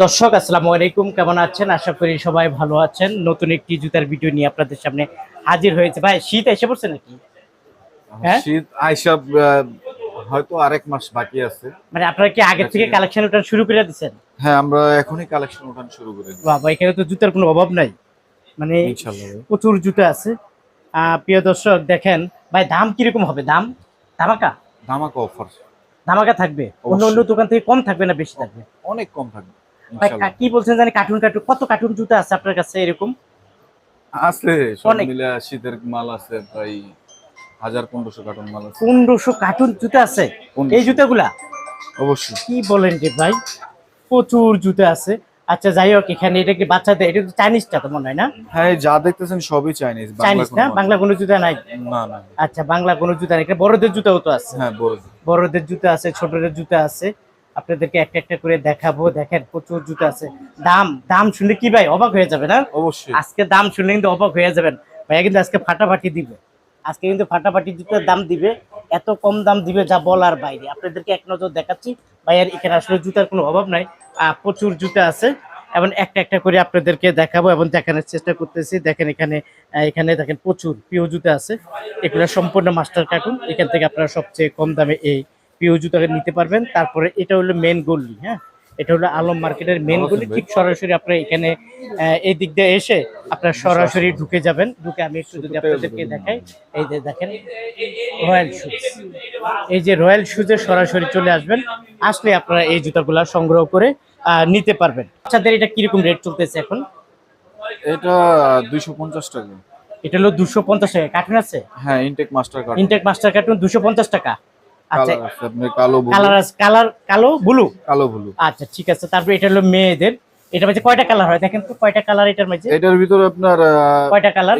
দর্শক আসসালামু আলাইকুম। কেমন আছেন? আশা করি সবাই ভালো আছেন। নতুন একটি জুতার ভিডিও নিয়ে আপনাদের সামনে হাজির হয়েছে। ভাই শীত এসে পড়ছে নাকি? হ্যাঁ? শীত আইসা আহ, হয়তো আরেক মাস বাকি আছে। মানে আপনারা কি আগের থেকে কালেকশন ওটা শুরু করে দিচ্ছেন হ্যাঁ আমরা এখনই কালেকশন ওঠান শুরু করে দিই বাবা এখানে তো জুতার কোনো অভাব নাই। মানে ইনশাআল্লাহ প্রচুর জুতা আছে। প্রিয় দর্শক দেখেন ভাই দাম কীরকম হবে? দাম? ধামাকা? ধামাকা অফার ধামাকা থাকবে? অন্য অন্য দোকান থেকে কম থাকবে না বেশি থাকবে? অনেক কম থাকবে। কা- বলছেন জানি কার্টুন কার্টুন কত কার্টুন জুতা আছে আপনার কাছে এরকম? আছে সব মিলে শীতের মাল আছে প্রায় হাজার পনেরোশো কার্টন মাল আছে। পনেরোশো কার্টুন জুতা আছে? 1500 এই জুতাগুলা? অবশ্যই। কি বলেন রে ভাই প্রচুর জুতা আছে। আচ্ছা যাই হোক এখানে এটা কি বাচ্চাদের এটা তো চাইনিজটা তো মনে হয় না? হ্যাঁ যা দেখতেছেন সবই চাইনিজ চাইনিজ না? বাংলা কোনো জুতা নাই? না না। আচ্ছা বাংলা কোনো জুতা নাই। এখানে বড়দের জুতাও তো আছে। হ্যাঁ বড় বড়দের জুতা আছে ছোটদের জুতা আছে। আপনাদেরকে একটা একটা করে দেখাবো। দেখেন প্রচুর জুতা আছে। দাম দাম শুনলে কি ভাই অবাক হয়ে যাবে না অবশ্যই। আজকে দাম শুনলে কিন্তু অবাক হয়ে যাবেন। ভাইয়া কিন্তু আজকে ফাটাফাটি দিবে। আজকে কিন্তু ফাটাফাটি জুতার দাম দিবে। এত কম দাম দিবে যা বলার বাইরে। আপনাদেরকে এক নজর দেখাচ্ছি। ভাইয়ার এখানে আসলে জুতার কোনো অভাব নাই। আহ, প্রচুর জুতো আছে। এবং একটা একটা করে আপনাদেরকে দেখাবো এবং দেখানোর চেষ্টা করতেছি। দেখেন এখানে এখানে দেখেন প্রচুর প্রিয় জুতা আছে। এগুলো সম্পূর্ণ মাস্টার কার্টুন। এখান থেকে আপনারা সবচেয়ে কম দামে এই প্রিয় জুতা নিতে পারবেন। তারপরে এটা হলো মেন গল্লি হ্যাঁ? এটা হলো আলম মার্কেটের মেন গলি। ঠিক সরাসরি আপনারা এখানে এই দিক দিয়ে এসে আপনারা সরাসরি ঢুকে যাবেন। ঢুকে আমি একটু যদি আপনাদেরকে দেখাই। এই যে দেখেন রয়্যাল শুজ এই যে রয়্যাল শুজে সরাসরি চলে আসবেন। আসলে আপনারা এই জুতাগুলা সংগ্রহ করে নিতে পারবেন। বাচ্চাদের এটা কীরকম রেট চলতেছে এখন? এটা দুইশো পঞ্চাশ টাকা। এটা হলো দুশো পঞ্চাশ টাকা। কার্টুন আছে? হ্যাঁ ইনটেক মাস্টার কার্ড ইনটেক মাস্টার কার্টুন দুশো পঞ্চাশ টাকা। আচ্ছা কালো কালার কালার কালো ব্লু? কালো ব্লু। আচ্ছা ঠিক আছে তারপরে এটা হলো মেয়েদের। এটা মাঝে কয়টা কালার হয় দেখেন তো কয়টা কালার এটার মাঝে এটার ভিতরে আপনার কয়টা কালার?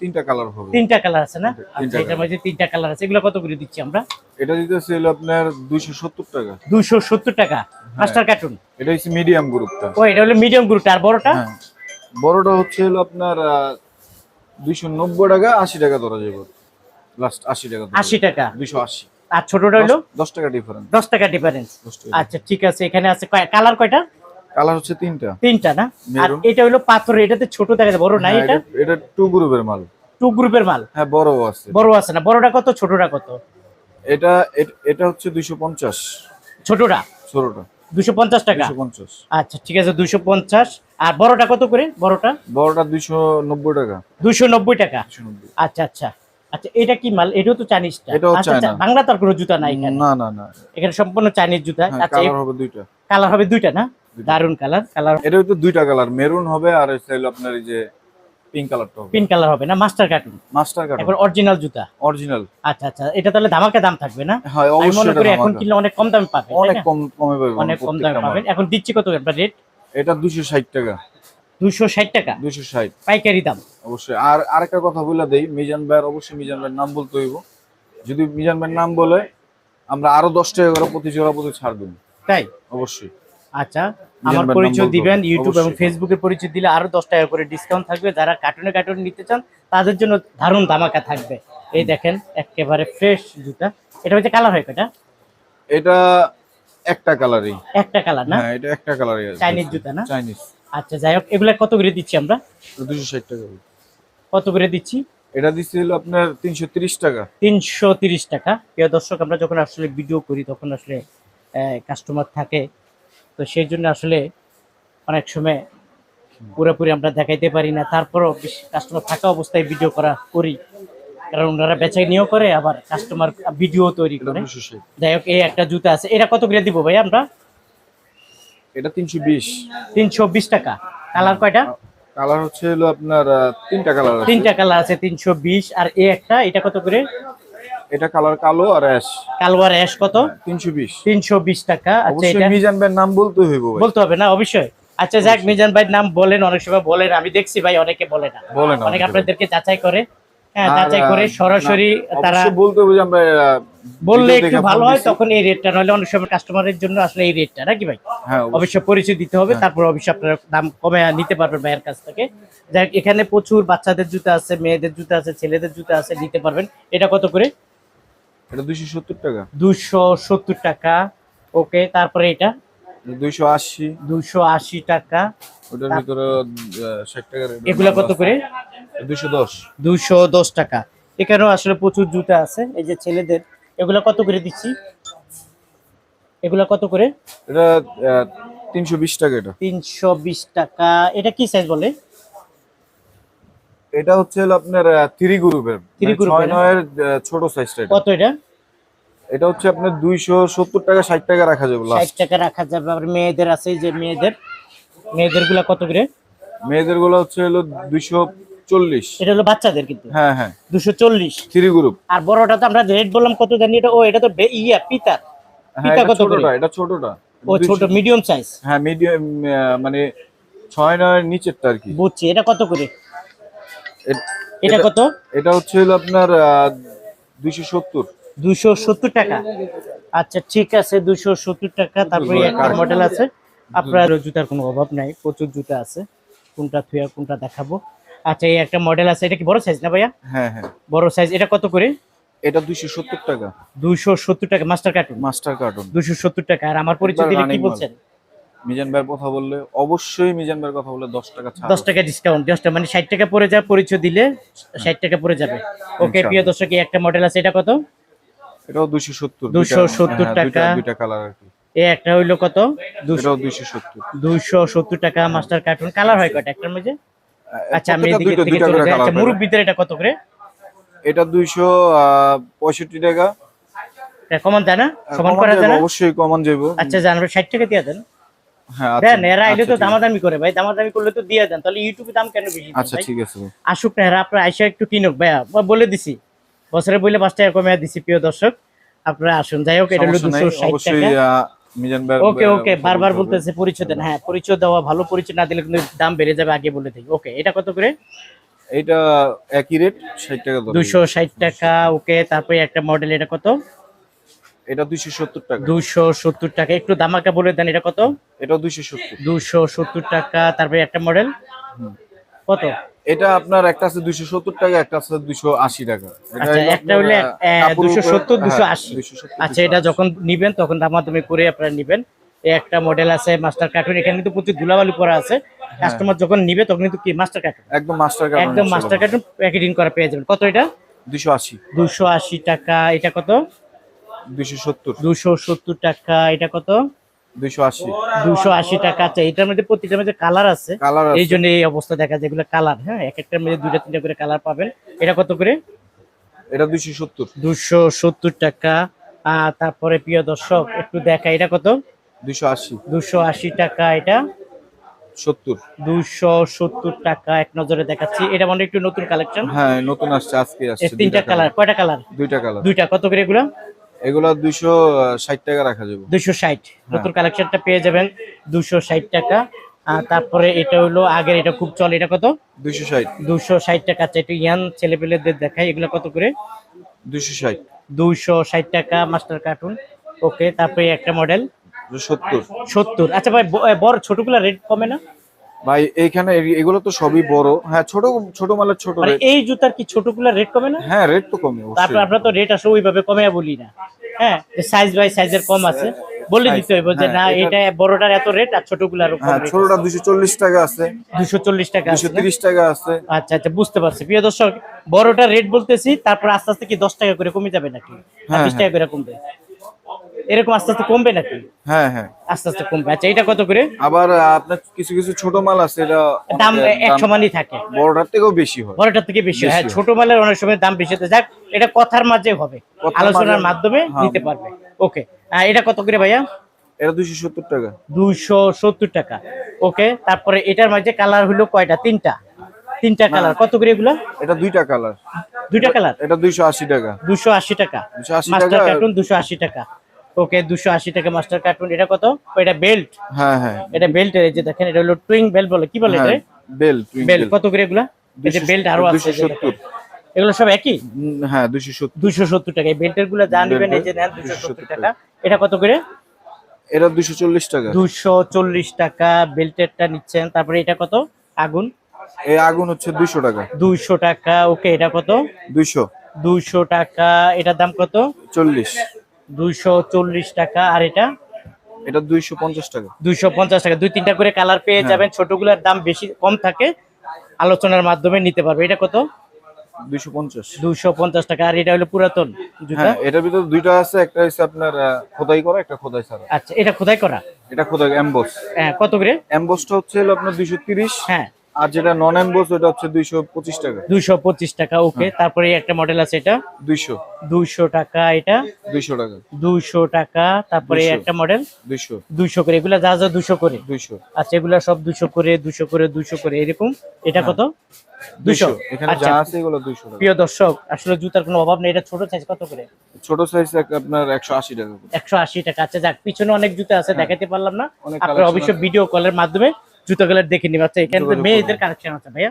তিনটা কালার হবে। তিনটা কালার আছে না? আচ্ছা এটার মাঝে তিনটা কালার আছে। এগুলো কত করে দিচ্ছি আমরা? এটা দিতেছে হলো আপনার দুইশো সত্তর টাকা। দুইশো সত্তর টাকা। Master carton? এটা হচ্ছে মিডিয়াম গ্রুপটা। ও এটা হলো মিডিয়াম গ্রুপটা। আর বড়টা? হ্যাঁ। বড়টা হচ্ছে হলো আপনার দুইশো নব্বই টাকা আশি টাকা ধরা যাবে। লাস্ট আশি টাকা আশি টাকা। দুইশো আশি। আর ছোটটা হলো? দশ টাকা ডিফারেন্স দশ টাকা ডিফারেন্স আচ্ছা ঠিক আছে এখানে আছে কালার কয়টা? কালার হচ্ছে তিনটা। তিনটা না? আর এটা হলো পাথর এটাতে ছোট দেখা যায় বড় নাই হ্যাঁ, এটা? এটা- টু গ্রুপের মাল। টু গ্রুপের মাল? হ্যাঁ বড় আছে। বড় আছে না? বড়টা কত ছোটটা কত? এটা এট- হচ্ছে দুইশো পঞ্চাশ। ছোটটা? ছোটটা। দুশো পঞ্চাশ টাকা? দুইশো পঞ্চাশ। আচ্ছা ঠিক আছে দুশো পঞ্চাশ। আর বড়টা কত করে? বড়টা? বড়টা দুইশো নব্বই টাকা। দুশো নব্বই টাকা। দুইশো নব্বই। আচ্ছা আচ্ছা। আচ্ছা এটা কি মাল? এটাও তো চাইনিজটা। এটাও আচ্ছা। আচ্ছা, বাংলা তার কোনো জুতা নাই এখানে। না না না। এখানে সম্পূর্ণ চাইনিজ জুতা। হ্যাঁ আচ্ছা কালার হবে দুইটা। কালার হবে দুইটা না? দারুণ কালার কালার এটা হচ্ছে দুইটা কালার মেরুন হবে আর হলো আপনার এই যে পিঙ্ক কালারটা হবে। পিঙ্ক কালার হবে না? মাস্টার কার্টুন মাস্টার অরিজিনাল জুতা। অরিজিনাল আচ্ছা আচ্ছা এটা তাহলে ধামাকা দাম থাকবে না? হ্যাঁ অবশ্যই মনে করি এখন কিনলে অনেক কম দামে পাবে অনেক কম কমে পাবেন অনেক কম দামে পাবেন। এখন দিচ্ছি কত রেট? এটা দুশো ষাট টাকা। দুশো ষাট টাকা। দুশো ষাট। পাইকারি দাম। অবশ্যই। আর আরেকটা কথা বলে দেই মিজান ভাইয়ের অবশ্যই মিজান ভাইয়ের নাম বলতে হইব। যদি মিজান ভাইয়ের নাম বলে আমরা আরও দশ টাকা করে প্রতি জোড়া প্রতি ছাড় দেবো। তাই? অবশ্যই। আচ্ছা আমার পরিচয় দিবেন ইউটিউব এবং। ফেসবুকে পরিচয় দিলে আরও দশ টাকা করে ডিসকাউন্ট থাকবে। যারা কার্টুনে কার্টুন নিতে চান তাদের জন্য দারুণ ধামাকা থাকবে। এই দেখেন একেবারে ফ্রেশ জুতা। এটা হচ্ছে কালার হয় কয়টা? এটা একটা কালারই একটা কালার না? হ্যাঁ এটা একটা কালারই চাইনিজ জুতা না? চাইনিজ আচ্ছা যাই হোক এগুলা কত করে দিচ্ছি আমরা? দুশো ষাট টাকা কত করে দিচ্ছি? এটা দিচ্ছে হলো আপনার তিনশো তিরিশ টাকা। তিনশো তিরিশ টাকা। প্রিয় দর্শক আমরা যখন আসলে ভিডিও করি তখন আসলে কাস্টমার থাকে। তো সেই জন্য আসলে অনেক সময় পুরোপুরি আমরা দেখাইতে পারি না। তারপরও কাস্টমার থাকা অবস্থায় ভিডিও করা করি। কারণ ওনারা বেচাই নিয়েও করে আবার কাস্টমার ভিডিও তৈরি করে। যাই হোক এই একটা জুতা আছে। এটা কত করে দিব ভাই আমরা? এটা তিনশো বিশ। তিনশো বিশ টাকা। কালার কয়টা? কালার হচ্ছে হলো আপনার তিনটা কালার আছে। তিনটা কালার আছে তিনশো বিশ। আর এই একটা এটা কত করে? এটা কালার কালো আর অ্যাশ। কালোয়ার অ্যাশ কত? তিনশো বিশ। তিনশো বিশ টাকা। আচ্ছা এটা? মিজান ভাইয়ের নাম বলতে হইব বলতে হবে না অবশ্যই। আচ্ছা যাক মিজান ভাই নাম বলেন অনেক সময় বলেন আমি দেখছি ভাই অনেকে বলে না। অনেক আপনাদেরকে যাচাই করে। আর, যাচাই করে সরাসরি তারা বলতে আমরা বললে একটু ভালো হয় তখন এই রেটটা নইলে অনেক সময় কাস্টমারের জন্য আসলে এই রেটটা নাকি ভাই? হ্যাঁ। অবশ্যই পরিচয় দিতে হবে হ্যাঁ। তারপর অবশ্যই আপনারা দাম কমে নিতে পারবেন ভাইয়ের কাছ থেকে। যাই এখানে প্রচুর বাচ্চাদের জুতা আছে মেয়েদের জুতা আছে ছেলেদের জুতা আছে নিতে পারবেন। এটা কত করে? এটা দুইশো সত্তর টাকা। দুশো সত্তর টাকা। ওকে তারপরে এটা। দুইশো আশি। দুইশো আশি টাকা। ওটার ভিতরে ষাট টাকার এগুলা কত করে? দুইশো দশ। দুইশো দশ টাকা। এখানেও আসলে প্রচুর জুতা আছে এই যে ছেলেদের। এগুলা কত করে দিচ্ছি? এগুলা কত করে? এটা তিনশো বিশ টাকা এটা। তিনশো বিশ টাকা। এটা কি সাইজ বলে? এটা হচ্ছে আপনার থ্রি গ্রুপের Three group ছয় এর না? নয়ের আহ, ছোট সাইজটা কত এটা? এটা হচ্ছে আপনার দুইশো সত্তর টাকা ষাট টাকা রাখা যাবে ষাট টাকা রাখা যাবে। আবার মেয়েদের আছে যে মেয়েদের। মেয়েদেরগুলা কত করে? মেয়েদেরগুলো হচ্ছে হলো দুইশো চল্লিশ। এটা হলো বাচ্চাদের কিন্তু? হ্যাঁ হ্যাঁ। দুশো চল্লিশ। থ্রি গ্রুপ আর বড়টা তো আমরা রেট বললাম কত জানি এটা ও এটা তো ইয়া পিতার হ্যাঁ পিতা কত ছোটটা এটা ছোটটা। ও ছোট মিডিয়াম সাইজ হ্যাঁ মিডিয়াম মানে ছয় নিচেরটা আর কি। বুঝছি এটা কত করে? এটা কত? এটা হচ্ছে হলো আপনার দুইশো সত্তর। দুশো সত্তর টাকা। আচ্ছা ঠিক আছে দুশো সত্তর টাকা। তারপরে একটা মডেল আছে। আপনার জুতার কোনো অভাব নাই প্রচুর জুতা আছে। কোনটা থুয়া কোনটা দেখাবো। আচ্ছা এই একটা মডেল আছে। এটা কি বড় সাইজ না ভাইয়া? হ্যাঁ হ্যাঁ। বড় সাইজ এটা কত করে? এটা দুইশো সত্তর টাকা। দুইশো সত্তর টাকা। মাস্টার কার্টুন মাস্টার কার্টুন দুশো সত্তর টাকা। আর আমার পরিচয় দিলে কি বলছেন? মিজান ভাইয়ের কথা বললে অবশ্যই মিজান ভাইয়ের কথা বললে দশ টাকা ছাড়। দশ টাকা ডিসকাউন্ট দশ টাকা মানে ষাট টাকা পড়ে যাবে পরিচয় দিলে ষাট টাকা পড়ে যাবে। ওকে প্রিয় দর্শক এই একটা মডেল আছে। এটা কত? এটাও দুইশো সত্তর 270 টাকা। দুইটা কালার আর কি। এই একটা হইল কত? দুশো এটাও দুইশো সত্তর। দুইশো সত্তর টাকা মাস্টার কার্টুন কালার হয় কয়টা? একটার মধ্যে? আচ্ছা আমি এদিকে থেকে চলে যাই। আচ্ছা মুরব্বিদের এটা কত করে? এটা দুইশো পঁয়ষট্টি টাকা। এটা কমান যায় না? সমান করা অবশ্যই কমন যাইবো। আচ্ছা জানবে ষাট টাকা দিয়ে দেন। হ্যাঁ আচ্ছা দেন এরা আইলে তো আচ্ছা। দামাদামি করে ভাই। দামাদামি করলে তো দিয়ে দেন। তাহলে ইউটিউবে দাম কেন বেশি আচ্ছা ঠিক আছে আসুক না এরা আপনার আইসা একটু কিনুক ভাইয়া। বলে দিছি। বছরে বইলে পাঁচ টাকা কমে দিছি প্রিয় দর্শক। আপনারা আসুন যাই হোক এটা হলো দুশো ষাট টাকা। ওকে ওকে বারবার বলতেছে পরিচয় দেন। হ্যাঁ পরিচয় দেওয়া ভালো পরিচয় না দিলে কিন্তু দাম বেড়ে যাবে আগে বলে দিই। ওকে এটা কত করে? এটা একই রেট ষাট টাকা ধরে। দুশো ষাট টাকা ওকে তারপরে একটা মডেল এটা কত? এটা দুইশো সত্তর টাকা। দুশো সত্তর টাকা একটু দামাকা বলে দেন এটা কত? এটা দুইশো সত্তর। দুশো সত্তর টাকা তারপরে একটা মডেল কত? এটা আপনার একটা আছে দুইশো সত্তর টাকা একটা আছে দুইশো আশি টাকা। আচ্ছা একটা হলে দুশো সত্তর দুশো হ্যাঁ, আশি। আচ্ছা এটা যখন নিবেন তখন দামাদামি করে আপনারা নিবেন। একটা মডেল আছে মাস্টার কার্টুন এখানে কিন্তু প্রচুর ধুলাবালি পরা আছে। কাস্টমার যখন নিবে তখন কিন্তু কি মাস্টার কার্টুন একদম মাস্টার কার্ড একদম মাস্টার কার্টুন প্যাকেটিং করা পেয়ে যাবেন। কত এটা? দুইশো আশি। দুশো আশি টাকা এটা কত? দুইশো সত্তর। দুশো সত্তর টাকা এটা কত? দুইশো আশি। দুশো আশি টাকা আচ্ছা এটার মধ্যে প্রতিটার মধ্যে কালার আছে। এই জন্য এই অবস্থা দেখা যায় এগুলো কালার হ্যাঁ? এক একটার মধ্যে দুইটা তিনটা করে কালার পাবেন। এটা কত করে? এটা দুইশো সত্তর। দুশো সত্তর টাকা। আহ, তারপরে প্রিয় দর্শক একটু দেখা। এটা কত? দুইশো আশি। দুশো আশি টাকা এটা। সত্তর। দুশো সত্তর টাকা। এক নজরে দেখাচ্ছি। এটা মানে একটু নতুন কালেকশন হ্যাঁ নতুন আসছে আজকে আসছে। তিনটা কালার কয়টা কালার দুইটা কালার দুইটা। কত করে এগুলো? এগুলা দুইশো ষাট টাকা রাখা যাবে। দুশো ষাট। নতুন কালেকশনটা পেয়ে যাবেন দুশো ষাট টাকা। আর তারপরে এটা হলো আগের এটা খুব চলে। এটা কত? দুইশো ষাট। দুশো ষাট টাকা একটু ইয়ান ছেলেপেলেদের দেখায়। এগুলো কত করে? দুইশো ষাট। দুইশো ষাট টাকা মাস্টার কার্টুন। ওকে তারপরে একটা মডেল। সত্তর। সত্তর। আচ্ছা ভাই বড় ছোটগুলা রেট কমে না? ভাই এইখানে এগুলো তো সবই বড়। হ্যাঁ ছোট ছোট মালের ছোট মানে এই জুতার কি ছোটগুলো রেট কমে না? হ্যাঁ রেট তো কমে তারপর আমরা তো রেট আসলে ওইভাবে কমে বলি না। হ্যাঁ সাইজ বাই সাইজের কম আছে। বলে দিতে হইব যে হ্যাঁ, না এটা- বড়টার এত রেট আর ছোটগুলার হ্যাঁ ছোটটা দুইশো চল্লিশ টাকা আছে। দুশো চল্লিশ টাকা দুইশো আছে না? তিরিশ টাকা আছে। আচ্ছা আচ্ছা বুঝতে পারছি। প্রিয় দর্শক বড়টার রেট বলতেছি তারপর আস্তে আস্তে কি দশ টাকা করে কমে যাবে নাকি? হ্যাঁ, বিশ টাকা করে কমবে? এরকম আস্তে আস্তে কমবে নাকি? হ্যাঁ হ্যাঁ। আস্তে আস্তে কমবে। আচ্ছা এটা কত করে? আবার আপনার কিছু কিছু ছোট মাল আছে এটা দাম এক সমানই থাকে। বড়টার থেকেও বেশি হয়। বড়টার থেকে বেশি হয়। হ্যাঁ ছোট মালের অনেক সময় দাম বেশি হতে যাক। এটা কথার মাঝে হবে। আলোচনার মাধ্যমে হ্যাঁ। নিতে পারবে। ওকে। এটা কত করে ভাইয়া? এটা দুইশো সত্তর টাকা। দুইশো সত্তর টাকা। ওকে তারপরে এটার মাঝে কালার হলো কয়টা? তিনটা। তিনটা কালার। কত করে এগুলো? এটা দুইটা কালার। দুইটা কালার? এটা দুইশো আশি টাকা। দুশো আশি টাকা। 280 মাস্টার টাকা। কার্টুন দুশো আশি টাকা। ওকে দুশো আশি টাকা মাস্টার কার্টুন এটা কত? এটা বেল্ট হ্যাঁ হ্যাঁ। এটা বেল্ট এই যে দেখেন এটা হলো টুইং বেল্ট বলে। কি বলে এটা? বেল্ট বেল্ট কত করে এগুলা? এই যে বেল্ট আরও আছে এই যে দেখেন। এগুলো সব একই? হ্যাঁ দুইশো সত্তর। দুশো সত্তর টাকা। এই বেল্টেরগুলো যা নেবেন এই যে নেন দুশো সত্তর টাকা। এটা কত করে? এটা দুইশো চল্লিশ টাকা। দুশো চল্লিশ টাকা। বেল্টেরটা নিচ্ছেন। তারপরে এটা কত? আগুন? এই আগুন হচ্ছে দুইশো টাকা। দুইশো টাকা। ওকে এটা কত? দুইশো দুইশো টাকা। এটার দাম কত? চল্লিশ। দুইশো চল্লিশ টাকা আর এটা? এটা দুইশো পঞ্চাশ টাকা। দুইশো পঞ্চাশ টাকা। দুই তিনটা করে কালার পেয়ে হ্যাঁ। যাবেন। ছোটগুলোর দাম বেশি কম থাকে। আলোচনার মাধ্যমে নিতে পারবে। এটা কত? দুইশো পঞ্চাশ। দুইশো পঞ্চাশ টাকা। আর এটা হলো পুরাতন জুতা? হ্যাঁ এটার ভিতরে দুইটা আছে। একটা হচ্ছে আপনার খোদাই করা একটা খোদাই ছাড়া। আচ্ছা এটা খোদাই করা? এটা খোদাই এমবস। হ্যাঁ কত করে? এমবসটা হচ্ছে হলো আপনার দুইশো তিরিশ। হ্যাঁ। আর যেটা নন এমবস ওটা হচ্ছে দুইশো পঁচিশ টাকা। দুইশো পঁচিশ টাকা ওকে। হ্যাঁ। তারপরে একটা মডেল আছে এটা? দুইশো। দুইশো টাকা এটা? দুইশো টাকা। দুইশো টাকা তারপরে একটা মডেল দুইশো। দুইশো করে এগুলা যা যা দুশো করে? দুইশো। আচ্ছা এগুলা সব দুশো করে দুশো করে দুশো করে এরকম? এটা কত? দুইশো। দুশো এখানে আচ্ছা। যা আছে এগুলো দুইশো টাকা। প্রিয় দর্শক আসলে জুতার কোনো অভাব নেই এটা ছোট সাইজ কত করে? ছোট সাইজ আপনার একশো আশি টাকা করে। একশো আশি টাকা। আচ্ছা যাক পিছনে অনেক জুতা আছে দেখাতে পারলাম না। আপনারা অবশ্যই ভিডিও কলের মাধ্যমে জুতাগুলো দেখে নিবে। আচ্ছা এখানে তো মেয়েদের কালেকশন আছে ভাইয়া।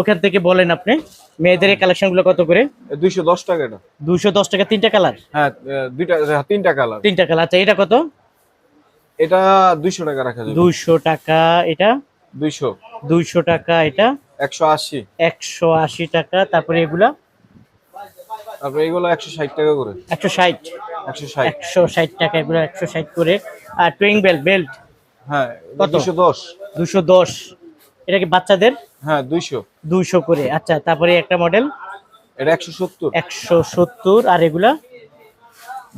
ওখান থেকে বলেন আপনি মেয়েদের কালেকশনগুলো কত করে? দুইশো দশ টাকা এটা। দুশো দশ টাকা তিনটা কালার হ্যাঁ দুইটা তিনটা কালার তিনটা কালার আচ্ছা এটা কত? এটা দুইশো টাকা রাখা যাবে। দুইশো টাকা এটা? দুইশো। দুইশো টাকা এটা? একশো আশি। একশো আশি টাকা তারপরে এগুলা? তারপরে এগুলো একশো ষাট টাকা করে। একশো ষাট। একশো ষাট। একশো ষাট টাকা এগুলো একশো ষাট করে। আর টুইং বেল্ট বেল্ট? হ্যাঁ দুশো দশ। দুশো দশ। এটা কি বাচ্চাদের? হ্যাঁ দুইশো। দুইশো করে। আচ্ছা তারপরে একটা মডেল এটা একশো সত্তর। একশো সত্তর আর এগুলা?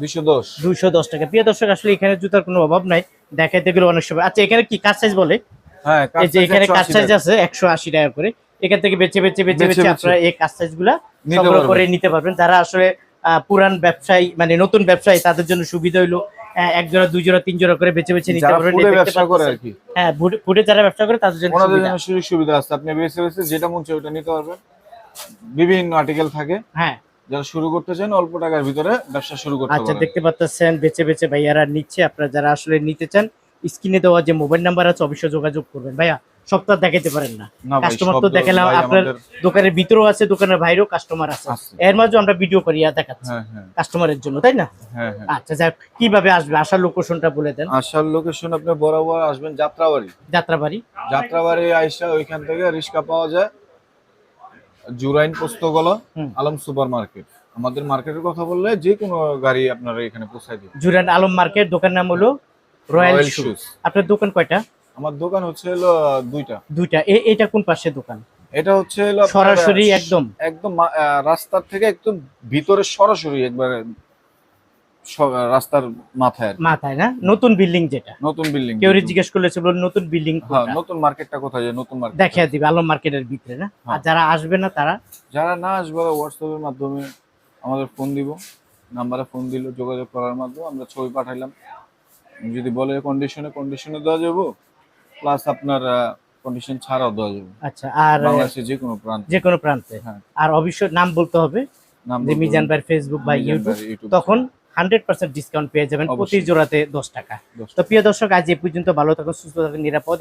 দুইশো দশ। দুইশো দশ টাকা। প্রিয় দর্শক আসলে এখানে জুতার কোনো অভাব নাই। দেখাইতে গেলে অনেক সময় আচ্ছা এখানে কি কাজ সাইজ বলে? হ্যাঁ এই যে এখানে কাজ সাইজ আছে একশো আশি টাকা করে। এখান থেকে বেছে বেছে বেছে বেছে। আপনারা এই কাজ সাইজগুলা সংগ্রহ করে নিতে পারবেন। যারা আসলে পুরান ব্যবসায়ী মানে নতুন ব্যবসায়ী তাদের জন্য সুবিধা হইল। এক জোড়া দুই জোড়া তিন জোড়া করে বেছে বেছে নিতে পারবেন ব্যবসা করে আর। কি। হ্যাঁ ফুটে যারা ব্যবসা করে তাদের জন্য ওনাদের জন্য সুযোগ সুবিধা আছে। আপনি বেছে বেছে যেটা মন চায় ওটা নিতে পারবেন। বিভিন্ন আর্টিকেল থাকে। হ্যাঁ। যারা শুরু করতে চান অল্প টাকার ভিতরে ব্যবসা শুরু করতে আচ্ছা দেখতে পাচ্ছেন বেছে বেছে ভাইয়ারা নিচ্ছে। আপনারা যারা আসলে নিতে চান স্ক্রিনে দেওয়া যে মোবাইল নাম্বার আছে অবশ্যই যোগাযোগ করবেন। ভাইয়া সপ্তাহ দেখাতে পারেন না। কাস্টমার তো দেখালাম আপনার দোকানের ভিতরেও আছে দোকানের বাইরেও কাস্টমার আছে। এর মাঝে আমরা ভিডিও করিয়া দেখাচ্ছি। হ্যাঁ হ্যাঁ। কাস্টমারের জন্য তাই না? হ্যাঁ হ্যাঁ। আচ্ছা যাক কীভাবে আসবে? আসার লোকেশনটা বলে দেন। আসার লোকেশন আপনি বরাবর আসবেন যাত্রাবাড়ি। যাত্রাবাড়ি? যাত্রাবাড়ি আইসা ওইখান থেকে রিক্সা পাওয়া যায়। জুরাইন পোস্তগলা। আলম সুপার মার্কেট আমাদের মার্কেটের কথা বললে যে কোনো গাড়ি আপনারা এখানে পৌঁছায় দিবে জুরান আলম মার্কেট দোকান নাম হলো রয়্যাল শুজ আপনার দোকান কয়টা? আমার দোকান হচ্ছে হলো দুইটা। দুইটা। এটা কোন পাশে দোকান? এটা হচ্ছে হলো সরাসরি একদম? একদম রাস্তার থেকে একদম ভিতরে সরাসরি একবারে রাস্তার মাথায় মাথায় না? নতুন বিল্ডিং যেটা। নতুন বিল্ডিং কেউ জিজ্ঞেস করলে সে বলবে নতুন বিল্ডিং হ্যাঁ নতুন মার্কেটটা কোথায় যে নতুন মার্কেট। দেখিয়ে দিবে আলম মার্কেটের ভিতরে না? আর হ্যাঁ। যারা আসবে না তারা? যারা না আসবে হোয়াটসঅ্যাপের মাধ্যমে আমাদের ফোন দিব নাম্বারে ফোন দিল যোগাযোগ করার মাধ্যমে আমরা ছবি পাঠাইলাম। যদি বলে কন্ডিশনে কন্ডিশনে দেওয়া যাব প্লাস আপনার কন্ডিশন ছাড়াও দেওয়া যাবে। আচ্ছা আর বাংলাদেশের যে কোনো প্রান্তে। যে কোনো প্রান্তে। হ্যাঁ। আর অবশ্যই নাম বলতে হবে। নাম যে মিজান ভাই ফেসবুক বা ইউটিউব তখন হান্ড্রেড পার্সেন্ট ডিসকাউন্ট পেয়ে যাবেন। প্রতি। জোড়াতে দশ টাকা। তো প্রিয় দর্শক আজ এ পর্যন্ত ভালো থাকুন সুস্থ থাকুন নিরাপদ